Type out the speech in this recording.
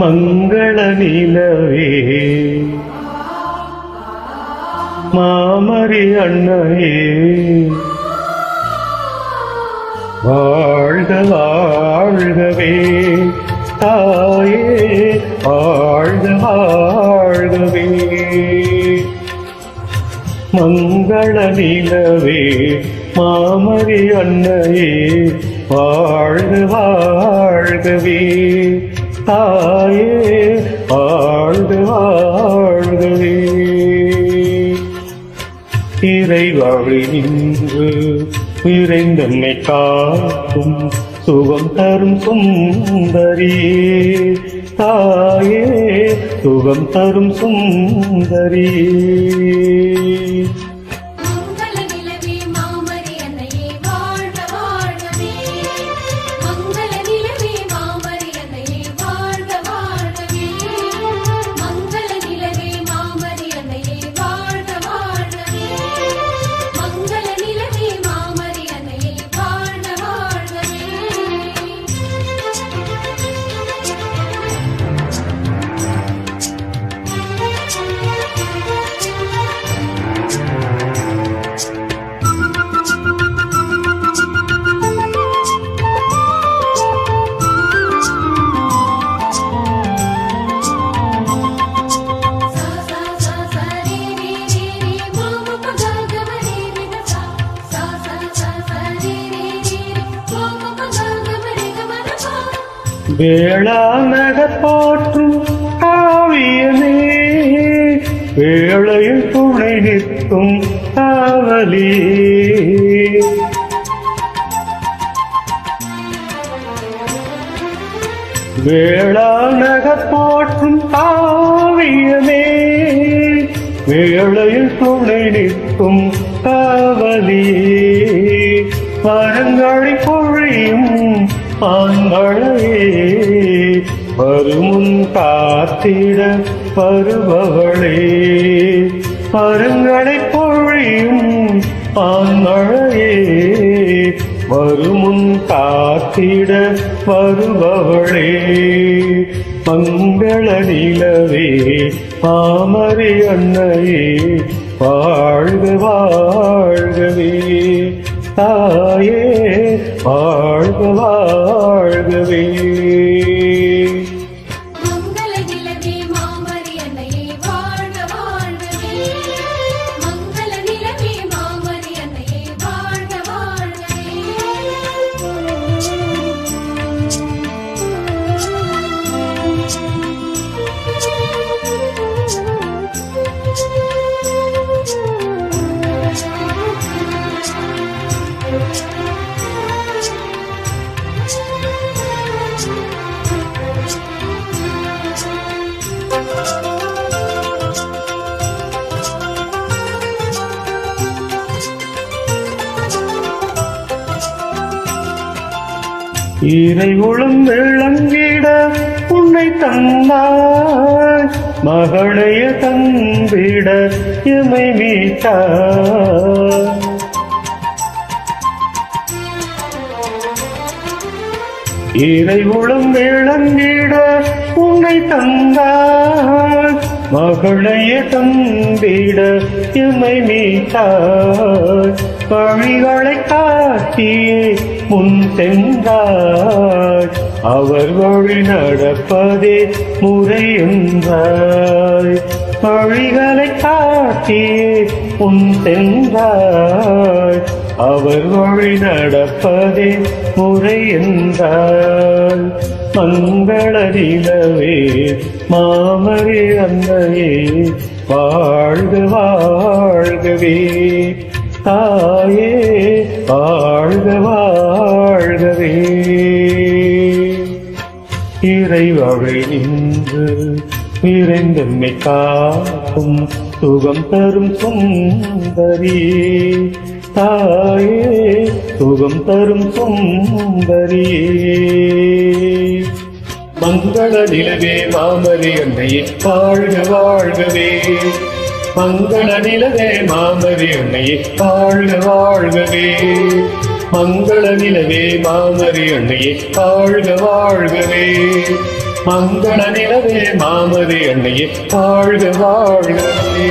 மங்கள நிலவே. மாமரி அன்னையே. வாழ்க வாழ்கவே. தாயே வாழ்க வாழ்கவே. மங்கள நிலவே. மாமரி அன்னையே. வாழ்க வாழ்கவே. தாயே ஆழ்ந்து வாழ்கவே இறைவாழி நின்று இறைந்தன்மை காக்கும் சுகம் தரும் சுந்தரியே. தாயே சுகம் தரும் சுந்தரியே. வேளாணக போற்றும் காவியமே வேளையில் துணை நிற்கும் காவலியே வேளாணக போற்றும் காவியமே வேளையில் துணை நிற்கும் ஆண்களையே வருமுன் காத்திட வருபவளே. மரங்களை பொழியும் ஆண்களையே வருமுன் காத்திட வருபவளே. மங்கள நிலவே மாமரி அன்னையே வாழ்க வாழ்கவே. தாயே வாழ்க வாழ்கவே. இறை உளும் விளங்கிட உன்னை தந்தாய். மகளைய தந்திட எமை மீட்டாய். இறை உளம் விளங்கிட உன்னை தந்தாய். மகளைய தந்திட இமை மீட்டாய். பழிகளை காட்டியே முன் சென்றாய் அவர் வழி நடப்பதே முறை என்றாய். வழிகளை காட்டியே முன் சென்றாய் அவர் வழி நடப்பதே முறை என்றால் மங்களரிலவே மாமரி அன்னையே வாழ்க வாழ்கவே. தாயே வாழ்க வா இறைவழி நின்று விரைந்தன்மை காக்கும் சுகம் தரும் சுந்தரி. தாயே சுகம் தரும் சுந்தரி. மங்கள நிலவே மாமரி அன்னையே வாழ்க வாழ்கவே. மங்கள நிலவே மாமரி அன்னையே வாழ்க வாழ்கவே. மங்கள நிலவே மாமரி அன்னையே வாழ்க வாழ்கவே. மங்கள நிலவே மாமரி அன்னையே வாழ்க வாழ்கவே.